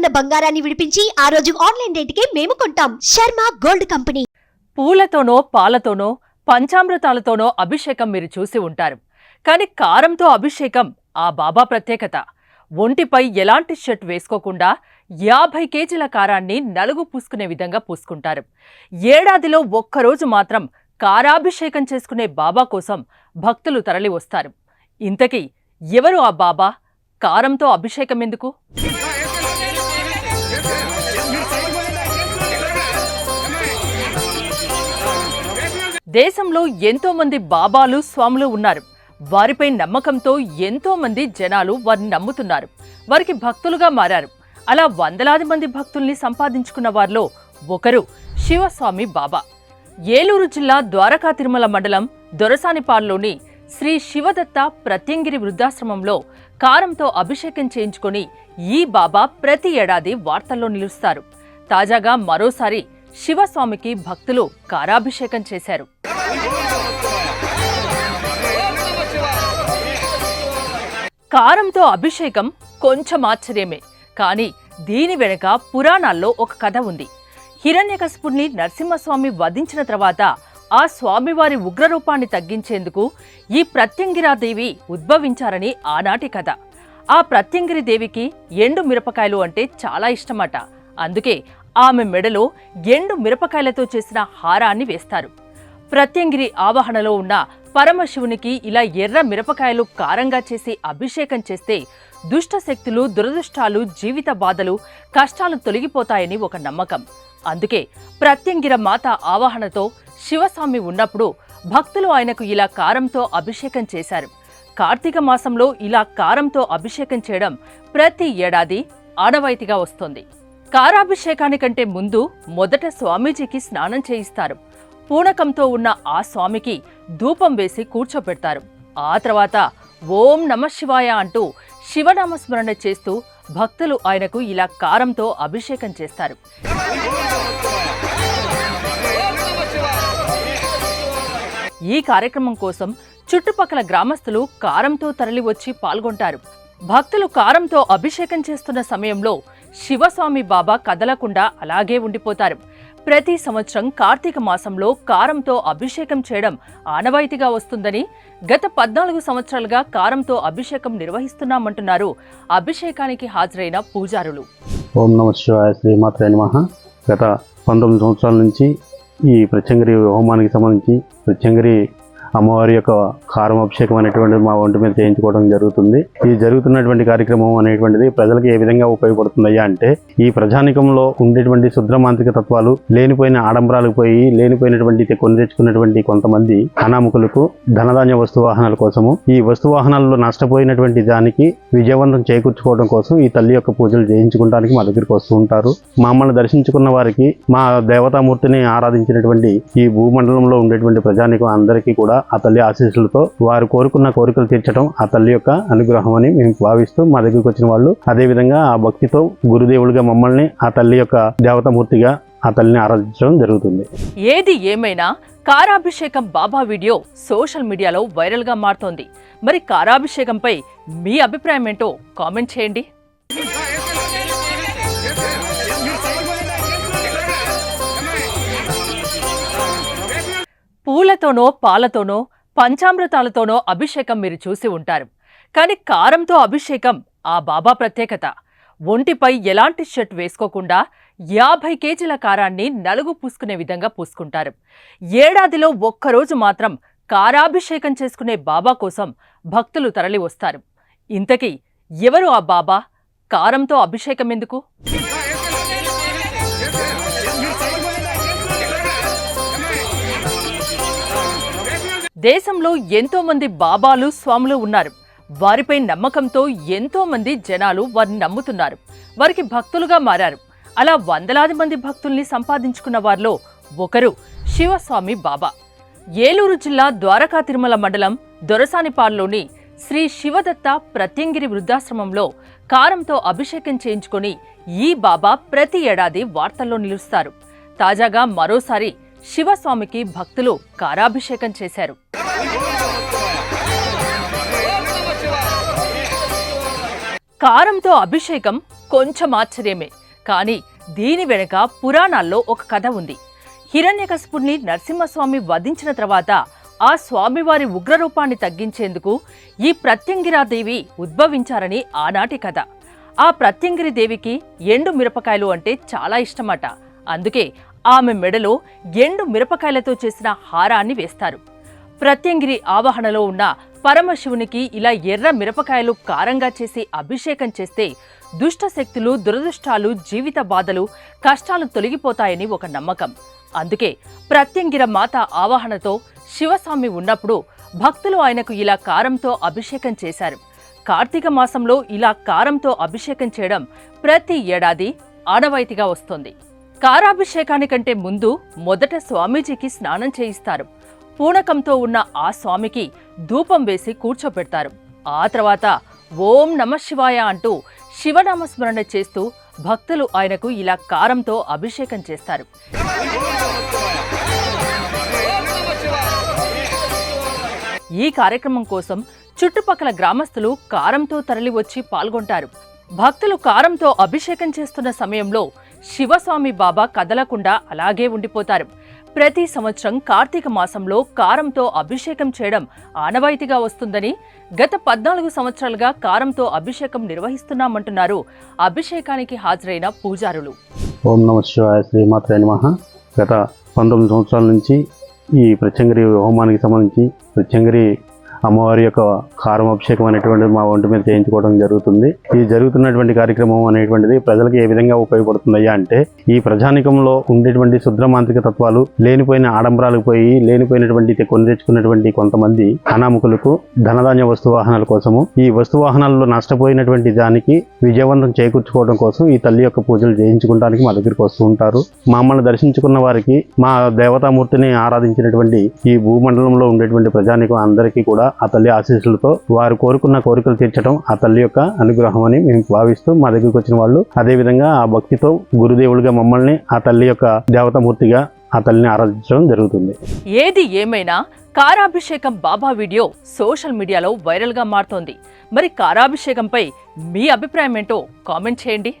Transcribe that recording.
ఉన్న బంగారాన్ని విడిపించి ఆ రోజు ఆన్లైన్ రేటుకే మేము కొంటాం. Sharma gold company. పూలతోనో పాలతోనో పంచామృతాలతోనో అభిషేకం మీరు చూసి ఉంటారు. కానీ కారంతో అభిషేకం ఆ బాబా ప్రత్యేకత. ఒంటిపై ఎలాంటి షర్ట్ వేసుకోకుండా యాభై కేజీల కారాన్ని నలుగు పూసుకునే విధంగా పూసుకుంటారు. ఏడాదిలో ఒక్కరోజు మాత్రం కారాభిషేకం చేసుకునే బాబా కోసం భక్తులు తరలి వస్తారు ఇంతకీ ఎవరు ఆ బాబా? కారంతో అభిషేకం ఎందుకు? దేశంలో ఎంతో మంది బాబాలు స్వాములు ఉన్నారు. వారిపై నమ్మకంతో ఎంతో మంది జనాలు వారిని నమ్ముతున్నారు. వారికి భక్తులుగా మారారు. అలా వందలాది మంది భక్తుల్ని సంపాదించుకున్న వారిలో ఒకరు శివస్వామి బాబా. ఏలూరు జిల్లా ద్వారకా తిరుమల మండలం దొరసానిపాల్లోని శ్రీ శివదత్త ప్రత్యంగిరి వృద్ధాశ్రమంలో కారంతో అభిషేకం చేయించుకొని ఈ బాబా ప్రతి ఏడాది వార్తల్లో నిలుస్తారు. తాజాగా మరోసారి శివస్వామికి భక్తులు కారాభిషేకం చేశారు. కారంతో అభిషేకం కొంచెం ఆశ్చర్యమే కానీ దీని వెనుక పురాణాల్లో ఒక కథ ఉంది. హిరణ్యకశిపుణ్ణి నరసింహస్వామి వధించిన తర్వాత ఆ స్వామివారి ఉగ్రరూపాన్ని తగ్గించేందుకు ఈ ప్రత్యంగిరాదేవి ఉద్భవించారని ఆనాటి కథ. ఆ ప్రత్యంగిరి దేవికి ఎండు మిరపకాయలు అంటే చాలా ఇష్టమట. అందుకే ఆమె మెడలో ఎండు మిరపకాయలతో చేసిన హారాన్ని వేస్తారు. ప్రత్యంగిరి ఆవాహనలో ఉన్న పరమశివునికి ఇలా ఎర్ర మిరపకాయలు కారంగా చేసి అభిషేకం చేస్తే దుష్ట శక్తులు దురదృష్టాలు జీవిత బాధలు కష్టాలు తొలగిపోతాయని ఒక నమ్మకం. అందుకే ప్రత్యంగిర మాత ఆవాహనతో శివస్వామి ఉన్నప్పుడు భక్తులు ఆయనకు ఇలా కారంతో అభిషేకం చేశారు. కార్తీక మాసంలో ఇలా కారంతో అభిషేకం చేయడం ప్రతి ఏడాది ఆనవాయితీగా వస్తోంది. కారాభిషేకానికంటే ముందు మొదట స్వామీజీకి స్నానం చేయిస్తారు. పూనకంతో ఉన్న ఆ స్వామికి ధూపం వేసి కూర్చోపెడతారు ఆ తర్వాత ఓం నమ శివాయ అంటూ శివనామస్మరణ చేస్తూ భక్తులు ఆయనకు ఇలా కారంతో అభిషేకం చేస్తారు. ఈ కార్యక్రమం కోసం చుట్టుపక్కల గ్రామస్తులు కారంతో తరలివచ్చి పాల్గొంటారు. భక్తులు కారంతో అభిషేకం చేస్తున్న సమయంలో శివస్వామి బాబా కదలకుండా అలాగే ఉండిపోతారు. ప్రతి సంవత్సరం కార్తీక మాసంలో కారంతో అభిషేకం చేయడం ఆనవాయితీగా వస్తుందని గత పద్నాలుగు సంవత్సరాలుగా కారంతో అభిషేకం నిర్వహిస్తున్నామంటున్నారు అభిషేకానికి హాజరైన పూజారులు. ఓం నమ శివాయ శ్రీమాత్రే నమః. గత పంతొమ్మిది సంవత్సరాల నుంచి ఈ ప్రత్యంగరి హోమానికి సంబంధించి ప్రత్యంగరి అమ్మవారి యొక్క కారం అభిషేకం అనేటువంటిది మా ఒంటి మీద చేయించుకోవడం జరుగుతుంది. ఈ జరుగుతున్నటువంటి కార్యక్రమం అనేటువంటిది ప్రజలకు ఏ విధంగా ఉపయోగపడుతుందయ్యా అంటే ఈ ప్రజానికంలో ఉండేటువంటి శుద్ర మాంత్రిక తత్వాలు లేనిపోయిన ఆడంబరాలకు పోయి లేనిపోయినటువంటి కొని తెచ్చుకున్నటువంటి కొంతమంది అనామకులకు ధనధాన్య వస్తు వాహనాల కోసము ఈ వస్తు వాహనాల్లో నష్టపోయినటువంటి దానికి విజయవంతం చేకూర్చుకోవడం కోసం ఈ తల్లి యొక్క పూజలు చేయించుకోవడానికి మా దగ్గరికి వస్తూ ఉంటారు. మమ్మల్ని దర్శించుకున్న వారికి మా దేవతామూర్తిని ఆరాధించినటువంటి ఈ భూమండలంలో ఉండేటువంటి ప్రజానికం అందరికీ కూడా ఆ తల్లి ఆశీస్సులతో వారు కోరుకున్న కోరికలు తీర్చడం ఆ తల్లి యొక్క అనుగ్రహం అని మేము భావిస్తూ మా దగ్గరికి వచ్చిన వాళ్ళు అదేవిధంగా ఆ భక్తితో గురుదేవుడిగా మమ్మల్ని ఆ తల్లి యొక్క దేవతామూర్తిగా ఆ తల్లిని ఆరాధించడం జరుగుతుంది. ఏది ఏమైనా కారాభిషేకం బాబా వీడియో సోషల్ మీడియాలో వైరల్గా మారుతోంది. మరి కారాభిషేకంపై మీ అభిప్రాయం ఏంటో కామెంట్ చేయండి. పూలతోనో పాలతోనో పంచామృతాలతోనో అభిషేకం మీరు చూసి ఉంటారు. కానీ కారంతో అభిషేకం ఆ బాబా ప్రత్యేకత. ఒంటిపై ఎలాంటి షర్ట్ వేసుకోకుండా యాభై కేజీల కారాన్ని నలుగు పూసుకునే విధంగా పూసుకుంటారు. ఏడాదిలో ఒక్కరోజు మాత్రం కారాభిషేకం చేసుకునే బాబా కోసం భక్తులు తరలి వస్తారు ఇంతకీ ఎవరు ఆ బాబా? కారంతో అభిషేకం ఎందుకు? దేశంలో ఎంతో మంది బాబాలు స్వాములు ఉన్నారు. వారిపై నమ్మకంతో ఎంతో మంది జనాలు వారిని నమ్ముతున్నారు. వారికి భక్తులుగా మారారు. అలా వందలాది మంది భక్తుల్ని సంపాదించుకున్న వారిలో ఒకరు శివస్వామి బాబా. ఏలూరు జిల్లా ద్వారకా తిరుమల మండలం దొరసానిపాల్లోని శ్రీ శివదత్త ప్రత్యంగిరి వృద్ధాశ్రమంలో కారంతో అభిషేకం చేయించుకొని ఈ బాబా ప్రతి ఏడాది వార్తల్లో నిలుస్తారు. తాజాగా మరోసారి శివస్వామికి భక్తులు కారాభిషేకం చేశారు. కారంతో అభిషేకం కొంచెం ఆశ్చర్యమే కానీ దీని వెనుక పురాణాల్లో ఒక కథ ఉంది. హిరణ్యకశిపుణ్ణి నరసింహస్వామి వధించిన తర్వాత ఆ స్వామివారి ఉగ్రరూపాన్ని తగ్గించేందుకు ఈ ప్రత్యంగిరాదేవి ఉద్భవించారని ఆనాటి కథ. ఆ ప్రత్యంగిరి దేవికి ఎండు మిరపకాయలు అంటే చాలా ఇష్టమట. అందుకే ఆమె మెడలో ఎండు మిరపకాయలతో చేసిన హారాన్ని వేస్తారు. ప్రత్యంగిరి ఆవాహనలో ఉన్న పరమశివునికి ఇలా ఎర్ర మిరపకాయలు కారంగా చేసి అభిషేకం చేస్తే దుష్ట శక్తులు దురదృష్టాలు జీవిత బాధలు కష్టాలు తొలగిపోతాయని ఒక నమ్మకం. అందుకే ప్రత్యంగిర మాత ఆవాహనతో శివస్వామి ఉన్నప్పుడు భక్తులు ఆయనకు ఇలా కారంతో అభిషేకం చేశారు. కార్తీక మాసంలో ఇలా కారంతో అభిషేకం చేయడం ప్రతి ఏడాది ఆనవాయితీగా వస్తోంది. కారాభిషేకానికంటే ముందు మొదట స్వామీజీకి స్నానం చేయిస్తారు. పూనకంతో ఉన్న ఆ స్వామికి ధూపం వేసి కూర్చోపెడతారు ఆ తర్వాత ఓం నమ శివాయ అంటూ శివనామస్మరణ చేస్తూ భక్తులు ఆయనకు ఇలా కారంతో అభిషేకం చేస్తారు. ఈ కార్యక్రమం కోసం చుట్టుపక్కల గ్రామస్తులు కారంతో తరలివచ్చి పాల్గొంటారు. భక్తులు కారంతో అభిషేకం చేస్తున్న సమయంలో శివస్వామి బాబా కదలకుండా అలాగే ఉండిపోతారు. ప్రతి సంవత్సరం కార్తీక మాసంలో కారంతో అభిషేకం చేయడం ఆనవాయితీగా వస్తుందని గత పద్నాలుగు సంవత్సరాలుగా కారంతో అభిషేకం నిర్వహిస్తున్నామంటున్నారు అభిషేకానికి హాజరైన పూజారులు. ఓం నమ శివాయ శ్రీమాత్రే నమ. గత పంతొమ్మిది సంవత్సరాల నుంచి ఈ ప్రత్యంగిరి హోమానికి సంబంధించి ప్రత్యంగిరి అమ్మవారి యొక్క కారం అభిషేకం అనేటువంటిది మా ఒంటి మీద చేయించుకోవడం జరుగుతుంది. ఈ జరుగుతున్నటువంటి కార్యక్రమం అనేటువంటిది ప్రజలకు ఏ విధంగా ఉపయోగపడుతుందయ్యా అంటే ఈ ప్రజానికంలో ఉండేటువంటి శుద్రమాంత్రిక తత్వాలు లేనిపోయిన ఆడంబరాలకు పోయి లేనిపోయినటువంటి కొని తెచ్చుకున్నటువంటి కొంతమంది అనామకులకు ధనధాన్య వస్తు వాహనాల కోసము ఈ వస్తు వాహనాల్లో నష్టపోయినటువంటి దానికి విజయవంతం చేకూర్చుకోవడం కోసం ఈ తల్లి యొక్క పూజలు చేయించుకోవడానికి మా దగ్గరికి వస్తూ ఉంటారు. మమ్మల్ని దర్శించుకున్న వారికి మా దేవతామూర్తిని ఆరాధించినటువంటి ఈ భూమండలంలో ఉండేటువంటి ప్రజానికం అందరికీ కూడా ఆ తల్లి ఆశీస్సులతో వారు కోరుకున్న కోరికలు తీర్చడం ఆ తల్లి యొక్క అనుగ్రహం అని మేము భావిస్తూ మా దగ్గరికి వచ్చిన వాళ్ళు అదేవిధంగా ఆ భక్తితో గురుదేవుడిగా మమ్మల్ని ఆ తల్లి యొక్క దేవతామూర్తిగా ఆ తల్లిని ఆరాధించడం జరుగుతుంది. ఏది ఏమైనా కారాభిషేకం బాబా వీడియో సోషల్ మీడియాలో వైరల్గా మారుతోంది. మరి కారాభిషేకంపై మీ అభిప్రాయం ఏంటో కామెంట్ చేయండి.